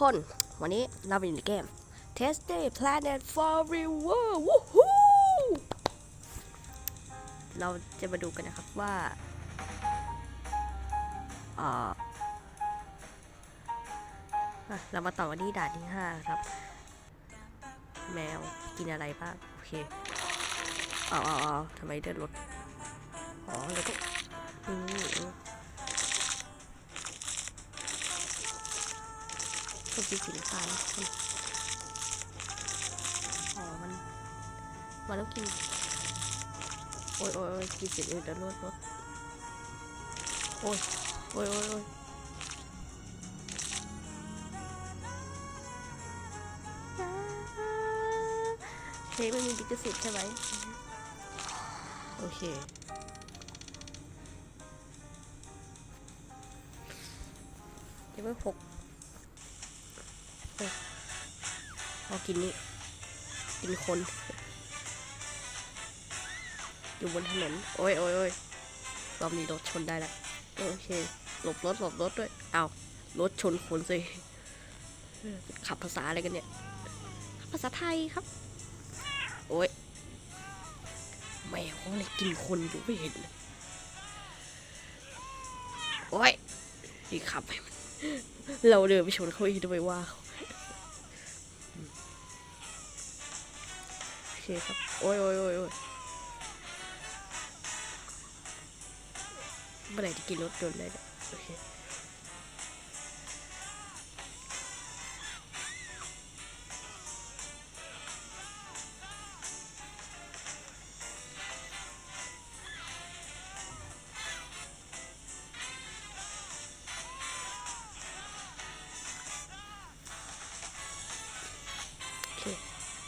คน วันนี้เราไปอยู่ในเกม Tasty Planet Forever วู้ฮู้เราจะมาดูกันนะครับว่าเออเรามาต่อกันที่ด่านที่ 5 ครับ แมวกินอะไรบ้าง โอเคเอาเอาเอาทำไมเดินรถ อ๋อเราต้อง นี่เออตัวสีสีฟ้าแล้วกันอ๋อมันมันต้องกินโอ้ยโอ้ยโอ้ยกินเสร็จเออเดี๋ยวรถรถโอ้ยโอ้ยโอ้ยโอ้ยเพลงไม่มีดิจิสิทธิ์ใช่ไหมโอเคเดี๋ยวไปหก พอกินนี่กินคน อยู่บนถนน โอ้ยโอ้ยโอ้ยรอบนี้รถชนได้แล้วโอเค หลบรถหลบรถด้วยเอาวรถชนคนสิขับภาษาอะไรกันเนี่ยขับภาษาไทยครับ โอ้ยแมวอะไรกินคนอยู่ไม่เห็นโอ้ยนี่ขับให้มันเราเดินไปชนเขาอีกทำไมว่าเขา เคครับ โอ้ยโอ้ยโอ้ยโอ้ยเมื่อไหร่จะกินรถยนต์ได้เนี่ยโอเคค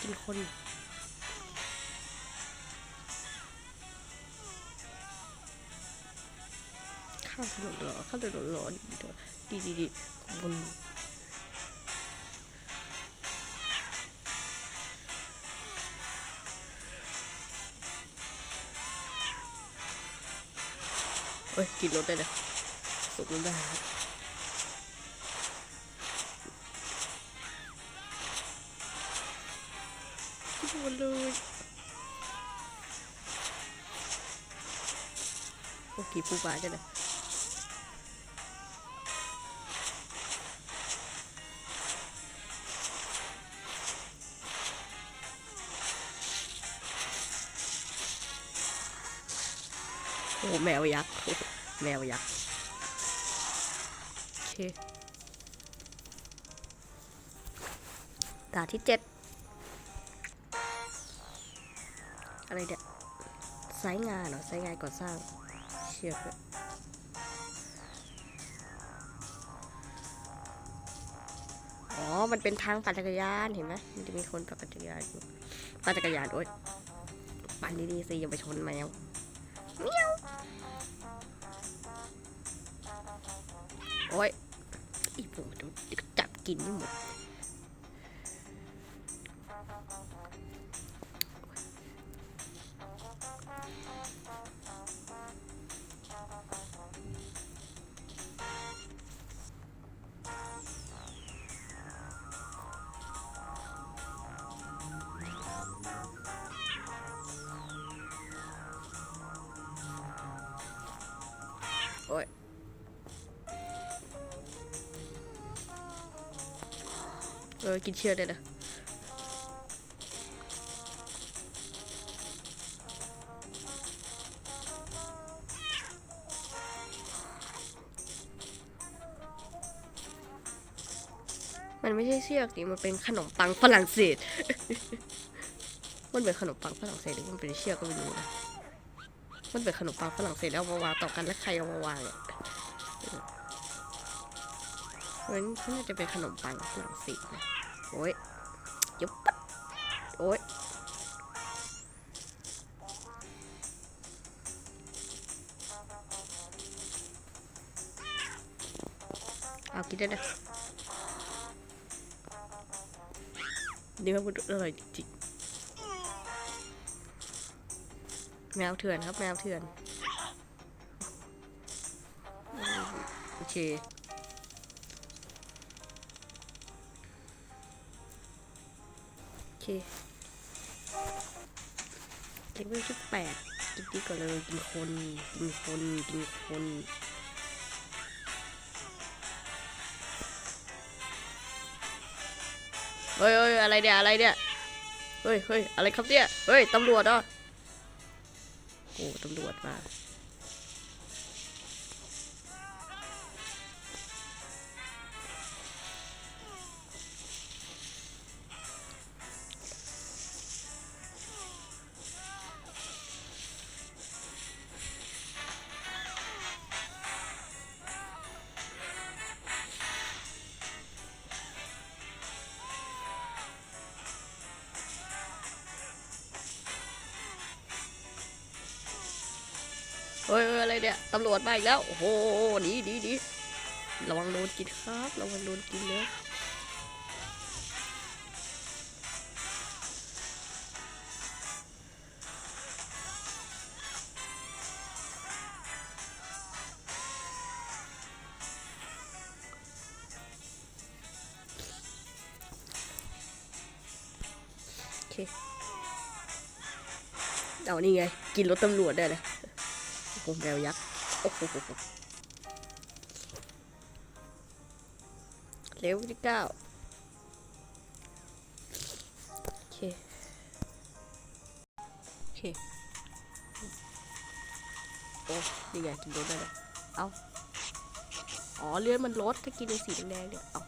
กินคน ข้ามถนนหรอข้ามถนนหรอดีดีดีบนเฮ้ยกินรถได้เลยสุกมันได้ครับกินเลยโอ้กี่ผู้บาจะเล โอ้แมวยักษ์แมวยักษ์โอเคตาที่เจ็ดอะไรเนี่ยไซงานเหรอไซต์งานก่อสร้างเชือกด้วยอ๋อ มันเป็นทางปั่นจักรยานเห็นไหมมันจะมีคนปั่นจักรยานอยู่ปั่นจักรยานโอ๊ยปั่นดีๆสิอย่าไปชนแมวโอ้ยว โอ้ยอีปูจับกินไม่หมด ออกินเชือกได้เลยมันไม่ใช่เชือกดิมันเป็นขนมปังฝรั่งเศส มันเป็นขนมปังฝรั่งเศสหรือมันเป็นเชือกก็ไม่รู้นะ มันเป็นขนมปังฝรั่งเศสแล้วเอามาวางต่อกันแล้วใครเอามาวางเนี่ย เออมันน่าจะเป็นขนมปังฝรั่งเศสนะโอ้ยยุบปั๊บโอ้ยเอากินได้เลยนี่มันอร่อยจริงแมวเถื่อนครับ แมวเถื่อน โอเค เก็บไว้ชุดแปดกินดีก่อนเลยกินคนกินคนกินคนเฮ้ยเฮ้ยอะไรเนี่ยอะไรเนี่ยเฮ้ยเฮ้ยอะไรครับเนี่ยเฮ้ยตำรวจเหรอโอ้ตำรวจมา เฮ้ยอะไรเนี่ยตำรวจมาอีกแล้วโอ้โหหนีหนีหนีระวังโดนกินครับระวังโดนกินเลยโอเคเอานี่ไง กินรถตำรวจได้เลย แมวยักษ์โอ้โหเร็วที่เก้าโอเค โอเค โอ้นี่ไงกินรถได้เลยเอาอ๋อเลือดมันลดถ้ากินในสีแดงเนี่ย เอา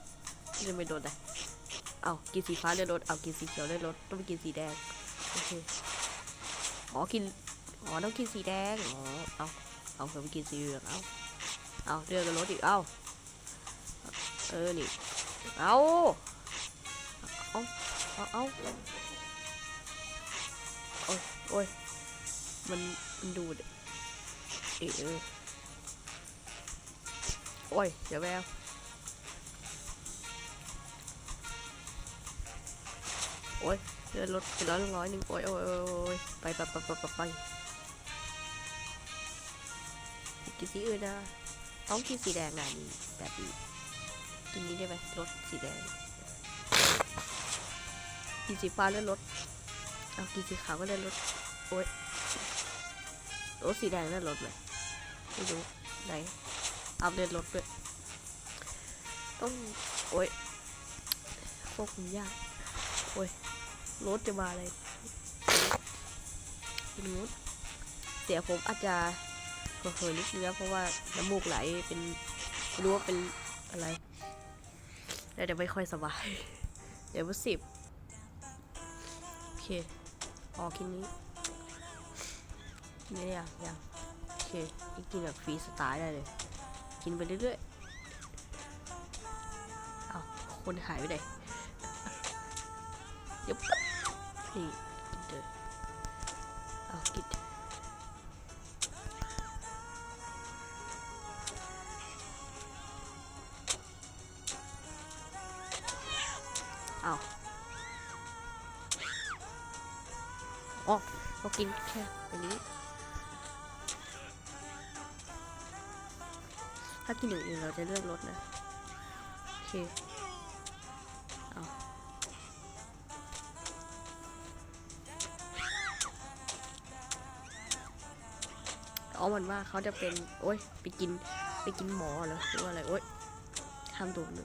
เลือดไม่ลดเลยเอากินสีฟ้าเลือดลดเอากินสีเขียวเลือดลดต้องไปกินสีแดง โอเค อ๋อ กิน อ๋อต้องกินสีแดง อ๋อ เอาเอาเผื่อไปกินสีเหลือง เอาเอาเรื่องกันรถอีก เอาเออ นี่ เอาเอาเอาเอาโอ้ยโอ้ยมันมันดูดเออเออโอ้ย เดี๋ยวแววโอ้ยเดินรถไปร้อยร้อยหนึ่งโอ้ยโอ้ยโอ้ยไปไปไปไปไป กินสีอื่นนะต้องกินสีแดงนะนี่แบบนี้กินนี้ได้ไหมรถสีแดงกินสีฟ้าแล้วรถเอากินสีขาวก็ได้รถโอ้ยรถสีแดงนั่นรถไหมไม่รู้ไหนเอาเดินรถด้วยต้องโอ้ยควบคุมยากโอ้ยรถจะมาอะไรเป็นรถเสียผมอาจจะ เผลอๆนิดนึงนะเพราะว่าน้ำมูกไหลเป็นไม่รู้ว่าเป็นอะไรแต่เดี๋ยวไม่ค่อยสบาย เดี๋ยวว่าสิบโอเคพอกินนี้นนี้ยังยังโอเคนี่กินแบบฟรีสไตล์ได้เลย กินไปเรื่อยๆเอาคนหายไปไหนเดี๋ยวนี่กินเลยเอากิน อาอ๋อเรากินแค่อันนี้ ถ้ากินอย่างอื่นเราจะเลือกรสนะ โอเคเอาอ๋อมันว่าเขาจะเป็น โอ้ย ไปกิน ไปกินหมอเหรอหรือว่าอะไร โอ้ยห้ามโดนเ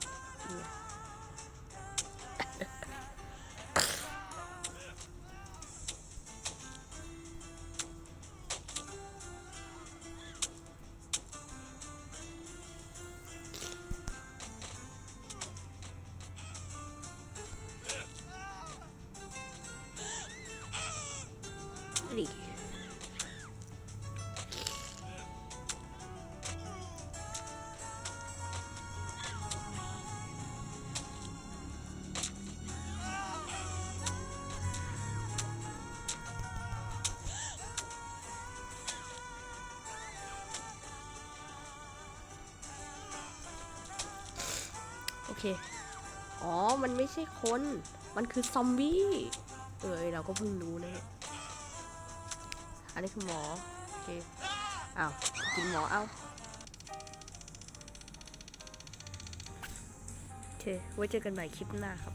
ลยเนี่ยนี่โอเคอ๋อ มันไม่ใช่คน มันคือซอมบี้ เออเราก็เพิ่งรู้นะเนี่ย อันนี้คือหมอ โอเคอ้าวกินหมอเอาโอเคไว้เจอกันใหม่คลิปหน้าครับ